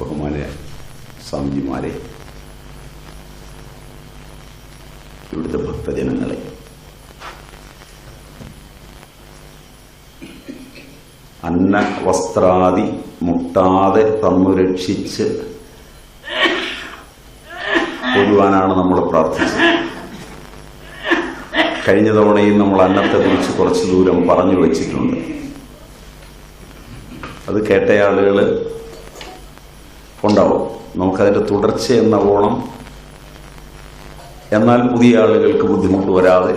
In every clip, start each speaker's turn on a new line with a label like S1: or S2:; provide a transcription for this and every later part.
S1: ബഹുമാന സ്വാമിജിമാരെ ഇവിടുത്തെ ഭക്തജനങ്ങളെ. അന്ന വസ്ത്രാദി മുട്ടാതെ തന്നു രക്ഷിച്ച് കൊല്ലുവാനാണ് നമ്മൾ പ്രാർത്ഥിച്ചത്. കഴിഞ്ഞ തവണയും നമ്മൾ അന്നത്തെക്കുറിച്ച് കുറച്ച് ദൂരം പറഞ്ഞു വച്ചിട്ടുണ്ട്. അത് കേട്ട ആളുകൾ ഉണ്ടാവും. നമുക്കതിന്റെ തുടർച്ച എന്ന ഓണം എന്നാൽ പുതിയ ആളുകൾക്ക് ബുദ്ധിമുട്ട് വരാതെ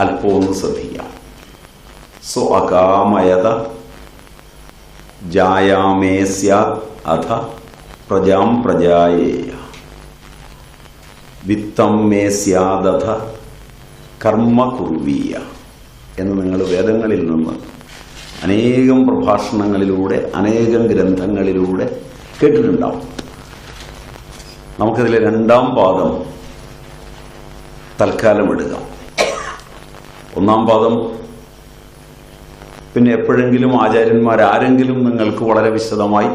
S1: അല്പം ഒന്ന് ശ്രദ്ധിക്കാം സോ അകാമയത ജായാമേ സ്യാത് അഥ പ്രജാം പ്രജായേയ. വിത്തം മേ സ്യാദധ കർമ്മ കുർവീയ എന്ന് നിങ്ങൾ വേദങ്ങളിൽ നിന്ന് അനേകം പ്രഭാഷണങ്ങളിലൂടെ അനേകം ഗ്രന്ഥങ്ങളിലൂടെ കേട്ടിട്ടുണ്ടാവും. നമുക്കിതിലെ രണ്ടാം പാദം തൽക്കാലം ഇടുക. ഒന്നാം പാദം പിന്നെ എപ്പോഴെങ്കിലും ആചാര്യന്മാർ ആരെങ്കിലും നിങ്ങൾക്ക് വളരെ വിശദമായി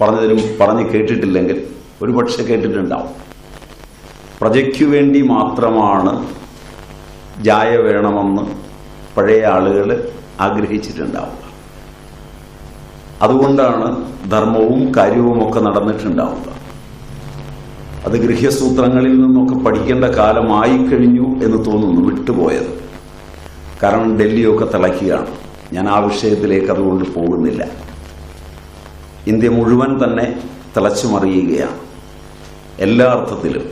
S1: പറഞ്ഞതിനും പറഞ്ഞ് കേട്ടിട്ടില്ലെങ്കിൽ ഒരു പക്ഷെ കേട്ടിട്ടുണ്ടാവും. പ്രജയ്ക്കു വേണ്ടി മാത്രമാണ് ജായ വേണമെന്ന് പഴയ ആളുകൾ ആഗ്രഹിച്ചിട്ടുണ്ടാവുക അതുകൊണ്ടാണ് ധർമ്മവും കാര്യവും ഒക്കെ നടന്നിട്ടുണ്ടാവുക. അത് ഗൃഹ്യസൂത്രങ്ങളിൽ നിന്നൊക്കെ പഠിക്കേണ്ട കാലമായി കഴിഞ്ഞു എന്ന് തോന്നുന്നു വിട്ടുപോയത്. കാരണം ഡൽഹിയൊക്കെ തിളയ്ക്കുകയാണ്. ഞാൻ ആ വിഷയത്തിലേക്ക് അതുകൊണ്ട് പോകുന്നില്ല. ഇന്ത്യ മുഴുവൻ തന്നെ തിളച്ചു മറിയുകയാണ്. എല്ലാ അർത്ഥത്തിലും.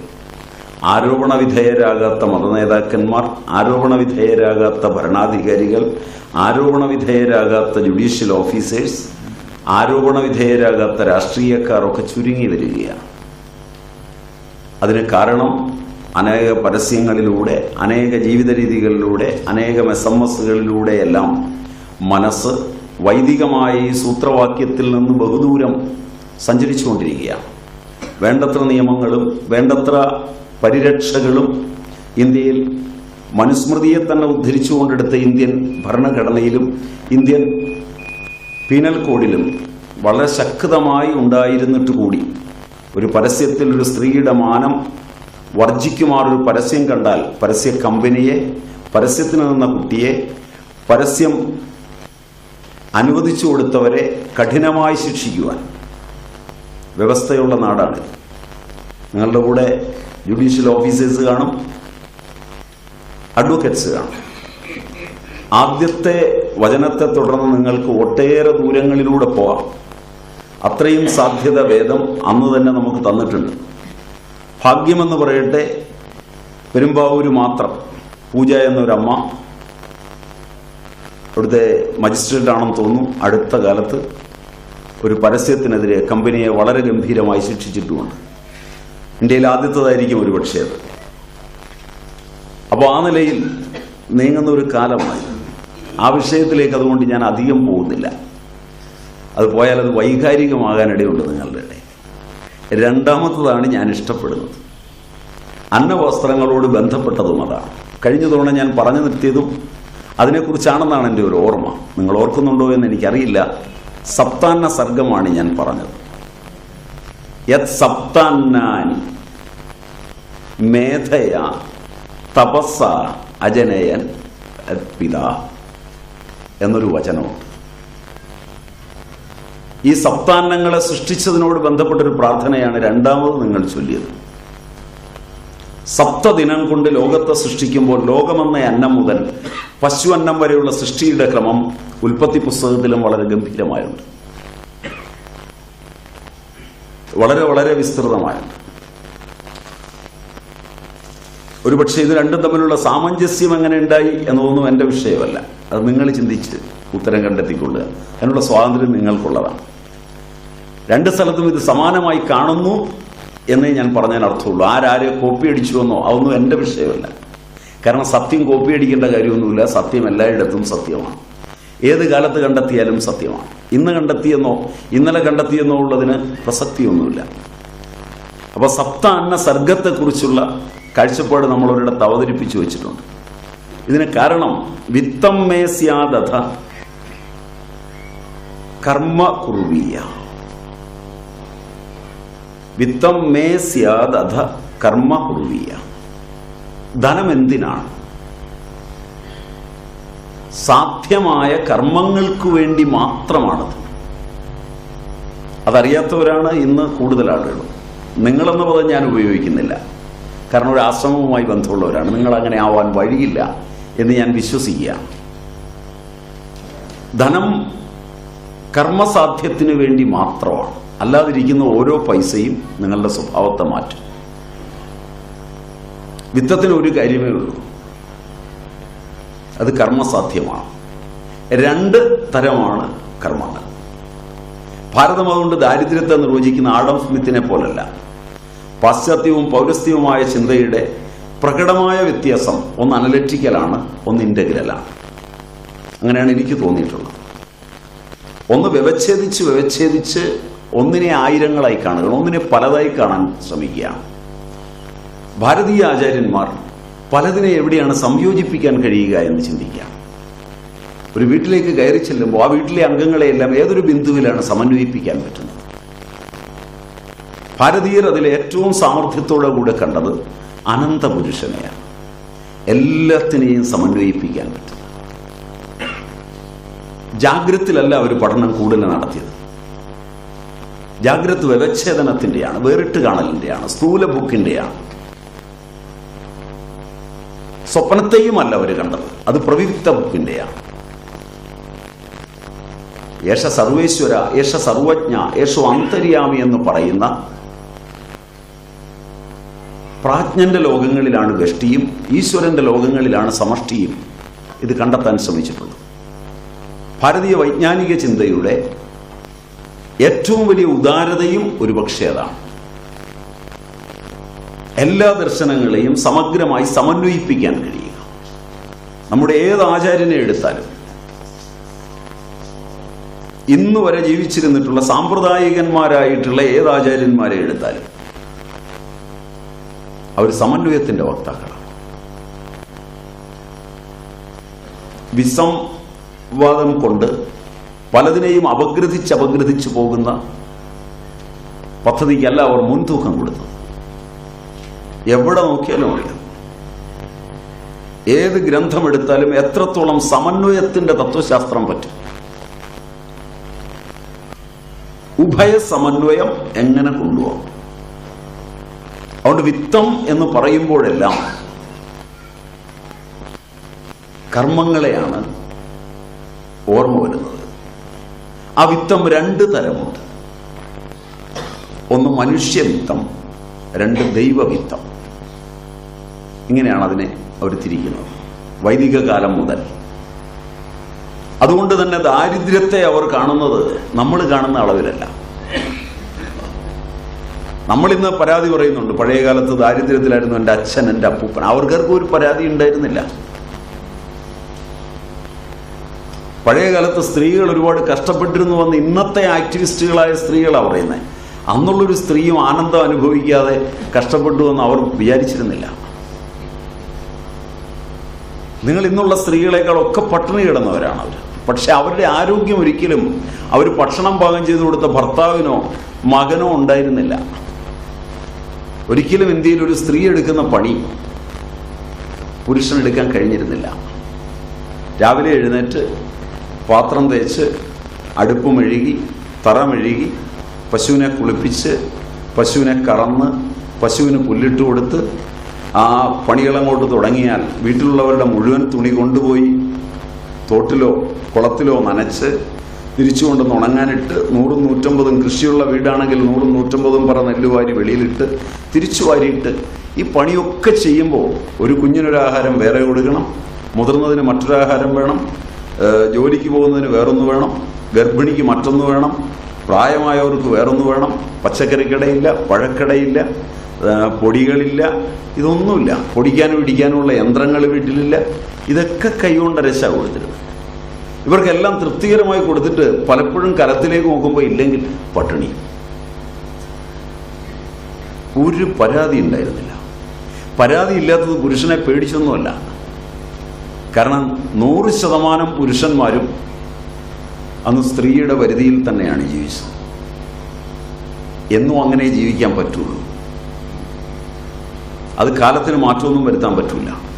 S1: ആരോപണ വിധേയരാകാത്ത മതനേതാക്കന്മാർ ആരോപണ വിധേയരാകാത്ത ഭരണാധികാരികൾ ആരോപണ വിധേയരാകാത്ത ജുഡീഷ്യൽ ഓഫീസേഴ്സ് ആരോപണ വിധേയരാകാത്ത രാഷ്ട്രീയക്കാർ ചുരുങ്ങി വരികയാണ്. അതിന് കാരണം അനേക പരസ്യങ്ങളിലൂടെ അനേക ജീവിത രീതികളിലൂടെ അനേകം എസ് എം എസുകളിലൂടെയെല്ലാം മനസ്സ് വൈദികമായി സൂത്രവാക്യത്തിൽ നിന്ന് ബഹുദൂരം സഞ്ചരിച്ചുകൊണ്ടിരിക്കുകയാണ്. വേണ്ടത്ര നിയമങ്ങളും വേണ്ടത്ര പരിരക്ഷകളും ഇന്ത്യയിൽ മനുസ്മൃതിയെ തന്നെ ഉദ്ധരിച്ചുകൊണ്ടെടുത്ത ഇന്ത്യൻ ഭരണഘടനയിലും ഇന്ത്യൻ പീനൽ കോഡിലും വളരെ ശക്തമായി ഉണ്ടായിരുന്നിട്ട് കൂടി. ഒരു പരസ്യത്തിൽ ഒരു സ്ത്രീയുടെ മാനം വർജിക്കുമാറൊരു പരസ്യം കണ്ടാൽ പരസ്യ കമ്പനിയെ പരസ്യത്തിന് നിന്ന കുട്ടിയെ പരസ്യം അനുവദിച്ചു കൊടുത്തവരെ കഠിനമായി ശിക്ഷിക്കുവാൻ. വ്യവസ്ഥയുള്ള നാടാണ്. നിങ്ങളുടെ കൂടെ ജുഡീഷ്യൽ ഓഫീസേഴ്സ് കാണും അഡ്വക്കേറ്റ്സ് കാണും. ആദ്യത്തെ വചനത്തെ തുടർന്ന് നിങ്ങൾക്ക് ഒട്ടേറെ ദൂരങ്ങളിലൂടെ പോവാം. അത്രയും സാധ്യത വേദം അന്ന് തന്നെ നമുക്ക് തന്നിട്ടുണ്ട്. ഭാഗ്യമെന്ന് പറയട്ടെ പെരുമ്പാവൂര് മാത്രം. പൂജ എന്നൊരമ്മ ഇവിടുത്തെ മജിസ്ട്രേറ്റ് ആണെന്ന് തോന്നുന്നു. അടുത്ത കാലത്ത് ഒരു പരസ്യത്തിനെതിരെ കമ്പനിയെ വളരെ ഗംഭീരമായി ശിക്ഷിച്ചിട്ടുമുണ്ട്. ഇന്ത്യയിൽ ആദ്യത്തേതായിരിക്കും ഒരുപക്ഷേ അപ്പോൾ ആ നിലയിൽ നീങ്ങുന്ന ഒരു കാലമായി. ആ വിഷയത്തിലേക്ക് അതുകൊണ്ട് ഞാൻ അധികം പോകുന്നില്ല. അത് പോയാൽ അത് വൈകാരികമാകാനിടയുണ്ട് നിങ്ങളുടെ ഇടയിൽ. രണ്ടാമത്തതാണ് ഞാൻ ഇഷ്ടപ്പെടുന്നത്. അന്നവസ്ത്രങ്ങളോട് ബന്ധപ്പെട്ടതും അതാണ്. കഴിഞ്ഞ തവണ ഞാൻ പറഞ്ഞു നിർത്തിയതും അതിനെക്കുറിച്ചാണെന്നാണ് എന്റെ ഒരു ഓർമ്മ. നിങ്ങൾ ഓർക്കുന്നുണ്ടോ എന്ന് എനിക്കറിയില്ല. സപ്താന്ന സർഗമാണ് ഞാൻ പറഞ്ഞത്. യത് സപ്താന്നാനി മേധയ തപസ്സ അജനയൻ പിത. എന്നൊരു വചനമുണ്ട്. ഈ സപ്താന്നങ്ങളെ സൃഷ്ടിച്ചതിനോട് ബന്ധപ്പെട്ടൊരു പ്രാർത്ഥനയാണ് രണ്ടാമത് നിങ്ങൾ ചൊല്ലിയത്. സപ്തദിനം കൊണ്ട് ലോകത്തെ സൃഷ്ടിക്കുമ്പോൾ ലോകമെന്ന അന്നം മുതൽ പശു അന്നം വരെയുള്ള സൃഷ്ടിയുടെ ക്രമം ഉൽപ്പത്തി പുസ്തകത്തിലും വളരെ ഗംഭീരമായുണ്ട്. വളരെ വളരെ വിസ്തൃതമായുണ്ട്. ഒരുപക്ഷെ ഇത് രണ്ടും തമ്മിലുള്ള സാമഞ്ജസ്യം എങ്ങനെ ഉണ്ടായി എന്നതൊന്നും എന്റെ വിഷയമല്ല. അത് നിങ്ങൾ ചിന്തിച്ച് ഉത്തരം കണ്ടെത്തിക്കൊള്ളുക. അതിനുള്ള സ്വാതന്ത്ര്യം നിങ്ങൾക്കുള്ളതാണ്. രണ്ട് സ്ഥലത്തും ഇത് സമാനമായി കാണുന്നു എന്നേ ഞാൻ പറഞ്ഞാൽ അർത്ഥമുള്ളൂ. ആരാരെ കോപ്പി അടിച്ചു എന്നോ അതൊന്നും എന്റെ വിഷയമല്ല. കാരണം സത്യം കോപ്പി അടിക്കേണ്ട കാര്യമൊന്നുമില്ല. സത്യം എല്ലായിടത്തും സത്യമാണ്. ഏത് കാലത്ത് കണ്ടെത്തിയാലും സത്യമാണ്. ഇന്ന് കണ്ടെത്തിയെന്നോ ഇന്നലെ കണ്ടെത്തിയെന്നോ ഉള്ളതിന് പ്രസക്തിയൊന്നുമില്ല. അപ്പോൾ സപ്ത അന്ന സർഗത്തെക്കുറിച്ചുള്ള കാഴ്ചപ്പാട് നമ്മൾ ഒരിടത്ത് അവതരിപ്പിച്ചു വെച്ചിട്ടുണ്ട്. ഇതിന് കാരണം വിത്തം മേ സ്യാദഥ. കർമ്മ കുർവീയ. വിത്തം മേ സ്യാദ് അധ കർമ്മ കുർവീയ. ധനം എന്തിനാണ്? സാധ്യമായ കർമ്മങ്ങൾക്ക് വേണ്ടി മാത്രമാണത്. അതറിയാത്തവരാണ് ഇന്ന് കൂടുതൽ ആളുകൾ നിങ്ങളെന്ന് പദം ഞാൻ ഉപയോഗിക്കുന്നില്ല. കാരണം ഒരു ആശ്രമവുമായി ബന്ധമുള്ളവരാണ്. നിങ്ങൾ അങ്ങനെ ആവാൻ വഴിയില്ല. എന്ന് ഞാൻ വിശ്വസിക്കുകയാണ് ധനം കർമ്മസാധ്യത്തിന് വേണ്ടി മാത്രമാണ്. അല്ലാതിരിക്കുന്ന ഓരോ പൈസയും നിങ്ങളുടെ സ്വഭാവത്തെ മാറ്റും. വിത്തത്തിന് ഒരു കാര്യമേ ഉള്ളൂ. അത് കർമ്മസാധ്യമാണ്. രണ്ട് തരമാണ് കർമ്മങ്ങൾ. ഭാരതം അതുകൊണ്ട് ദാരിദ്ര്യത്തെ നിർവചിക്കുന്ന ആഡം സ്മിത്തിനെ പോലല്ല. പാശ്ചാത്യവും പൗരസ്ത്യവുമായ ചിന്തയുടെ പ്രകടമായ വ്യത്യാസം ഒന്ന് അനലറ്റിക്കലാണ് ഒന്ന് ഇന്റഗ്രലാണ് അങ്ങനെയാണ് എനിക്ക് തോന്നിയിട്ടുള്ളത്. ഒന്ന് വ്യവച്ഛേദിച്ച് വ്യവച്ഛേദിച്ച് ഒന്നിനെ ആയിരങ്ങളായി കാണുക ഒന്നിനെ പലതായി കാണാൻ ശ്രമിക്കുകയാണ് ഭാരതീയ ആചാര്യന്മാർ പലതിനെ എവിടെയാണ് സംയോജിപ്പിക്കാൻ കഴിയുക എന്ന് ചിന്തിക്കുക. ഒരു വീട്ടിലേക്ക് കയറി ചെല്ലുമ്പോൾ ആ വീട്ടിലെ അംഗങ്ങളെയെല്ലാം ഏതൊരു ബിന്ദുവിലാണ് സമന്വയിപ്പിക്കാൻ പറ്റുന്നത്? ഭാരതീയർ അതിൽ ഏറ്റവും സാമർഥ്യത്തോടെ കൂടെ കണ്ടത് അനന്തപുരുഷനെയാണ്. എല്ലാത്തിനെയും സമന്വയിപ്പിക്കാൻ പറ്റുന്നത് ജാഗ്രത്തിലല്ല അവർ പഠനം കൂടുതൽ നടത്തിയത്. ജാഗ്രത് വ്യവച്ഛേദനത്തിന്റെയാണ് വേറിട്ട് കാണലിന്റെയാണ് സ്ഥൂല ബുക്കിന്റെയാണ്. സ്വപ്നത്തെയുമല്ല അവർ കണ്ടത് അത് പ്രവിക്ത ബുക്കിന്റെയാണ്. യേശ സർവേശ്വര യേശ സർവജ്ഞ യേശു അന്തര്യാമി എന്ന് പറയുന്ന പ്രാജ്ഞന്റെ ലോകങ്ങളിലാണ് വ്യഷ്ടിയും ഈശ്വരന്റെ ലോകങ്ങളിലാണ് സമഷ്ടിയും. ഇത് കണ്ടെത്താൻ ശ്രമിച്ചിട്ടുള്ളത് ഭാരതീയ വൈജ്ഞാനിക ചിന്തയുടെ ഏറ്റവും വലിയ ഉദാരതയും ഒരുപക്ഷെ അതാണ്. എല്ലാ ദർശനങ്ങളെയും സമഗ്രമായി സമന്വയിപ്പിക്കാൻ കഴിയുക. നമ്മുടെ ഏത് ആചാര്യനെ എടുത്താലും. ഇന്ന് വരെ ജീവിച്ചിരുന്നിട്ടുള്ള സാമ്പ്രദായികന്മാരായിട്ടുള്ള ഏത് ആചാര്യന്മാരെ എടുത്താലും. അവർ സമന്വയത്തിന്റെ വക്താക്കളാണ്. വിസംവാദം കൊണ്ട് പലതിനെയും അപഗ്രഥിച്ച് അപഗ്രഥിച്ചു പോകുന്ന പദ്ധതിക്കല്ല അവർ മുൻതൂക്കം കൊടുത്തത്. എവിടെ നോക്കിയാലും അറിയാം. ഏത് ഗ്രന്ഥം എടുത്താലും എത്രത്തോളം സമന്വയത്തിന്റെ തത്വശാസ്ത്രം പറ്റും. ഉഭയ സമന്വയം എങ്ങനെ കൊണ്ടുപോകും? അതുകൊണ്ട് വിത്തം എന്ന് പറയുമ്പോഴെല്ലാം കർമ്മങ്ങളെയാണ് ഓർമ്മ വരുന്നത്. ആ വിത്തം രണ്ട് തരമുണ്ട്. ഒന്ന് മനുഷ്യവിത്തം രണ്ട് ദൈവവിത്തം ഇങ്ങനെയാണ് അതിനെ അവർ തിരിക്കുന്നത് വൈദിക കാലം മുതൽ. അതുകൊണ്ട് തന്നെ ദാരിദ്ര്യത്തെ അവർ കാണുന്നത് നമ്മൾ കാണുന്ന അളവിലല്ല. നമ്മളിന്ന് പരാതി പറയുന്നുണ്ട്. പഴയ കാലത്ത് ദാരിദ്ര്യത്തിലായിരുന്നു എന്റെ അച്ഛൻ എന്റെ അപ്പൂപ്പൻ. അവർക്കാർക്കും ഒരു പരാതി ഉണ്ടായിരുന്നില്ല. പഴയ കാലത്ത് സ്ത്രീകൾ ഒരുപാട് കഷ്ടപ്പെട്ടിരുന്നു വന്ന് ഇന്നത്തെ ആക്ടിവിസ്റ്റുകളായ സ്ത്രീകളാണ് പറയുന്നത് അന്നുള്ളൊരു സ്ത്രീയും ആനന്ദം അനുഭവിക്കാതെ കഷ്ടപ്പെട്ടു എന്ന് അവർ വിചാരിച്ചിരുന്നില്ല. നിങ്ങൾ ഇന്നുള്ള സ്ത്രീകളെക്കാളൊക്കെ പട്ടിണി കിടന്നവരാണ് അവർ. പക്ഷെ അവരുടെ ആരോഗ്യം ഒരിക്കലും അവർ ഭക്ഷണം പാകം ചെയ്തു കൊടുത്ത ഭർത്താവിനോ മകനോ ഉണ്ടായിരുന്നില്ല. ഒരിക്കലും ഇന്ത്യയിൽ ഒരു സ്ത്രീ എടുക്കുന്ന പണി പുരുഷൻ എടുക്കാൻ കഴിഞ്ഞിരുന്നില്ല. രാവിലെ എഴുന്നേറ്റ് പാത്രം തേച്ച് അടുപ്പ് മെഴുകി തറ മെഴുകി പശുവിനെ കുളിപ്പിച്ച് പശുവിനെ കറന്ന് പശുവിന് പുല്ലിട്ട് കൊടുത്ത് ആ പണികളങ്ങോട്ട് തുടങ്ങിയാൽ വീട്ടിലുള്ളവരുടെ മുഴുവൻ തുണി കൊണ്ടുപോയി തോട്ടിലോ കുളത്തിലോ നനച്ച് തിരിച്ചു ഉണങ്ങാനിട്ട് നൂറും നൂറ്റമ്പതും കൃഷിയുള്ള വീടാണെങ്കിൽ നൂറും നൂറ്റമ്പതും പറ നെല്ലുവാരി വെളിയിലിട്ട് തിരിച്ചു വാരിയിട്ട് ഈ പണിയൊക്കെ ചെയ്യുമ്പോൾ ഒരു കുഞ്ഞിനൊരാഹാരം വേറെ കൊടുക്കണം മുതിർന്നതിന് മറ്റൊരാഹാരം വേണം ജോലിക്ക് പോകുന്നതിന് വേറൊന്ന് വേണം ഗർഭിണിക്ക് മറ്റൊന്ന് വേണം പ്രായമായവർക്ക് വേറൊന്ന് വേണം പച്ചക്കറിക്കടയില്ല പഴക്കടയില്ല പൊടികളില്ല ഇതൊന്നുമില്ല. പൊടിക്കാനും ഇടിക്കാനുമുള്ള യന്ത്രങ്ങൾ വീട്ടിലില്ല. ഇതൊക്കെ കൈകൊണ്ടരച്ച കൊടുത്തിരുന്നത്. ഇവർക്കെല്ലാം തൃപ്തികരമായി കൊടുത്തിട്ട് പലപ്പോഴും കരത്തിലേക്ക് നോക്കുമ്പോൾ ഇല്ലെങ്കിൽ പട്ടിണി. ഒരു പരാതി ഉണ്ടായിരുന്നില്ല. പരാതി ഇല്ലാത്തത് പുരുഷനെ പേടിച്ചൊന്നുമല്ല കാരണം നൂറ് ശതമാനം പുരുഷന്മാരും അന്ന് സ്ത്രീയുടെ പരിധിയിൽ തന്നെയാണ് ജീവിച്ചത്. എന്നും അങ്ങനെ ജീവിക്കാൻ പറ്റുള്ളൂ. അത് കാലത്തിന് മാറ്റമൊന്നും വരുത്താൻ പറ്റില്ല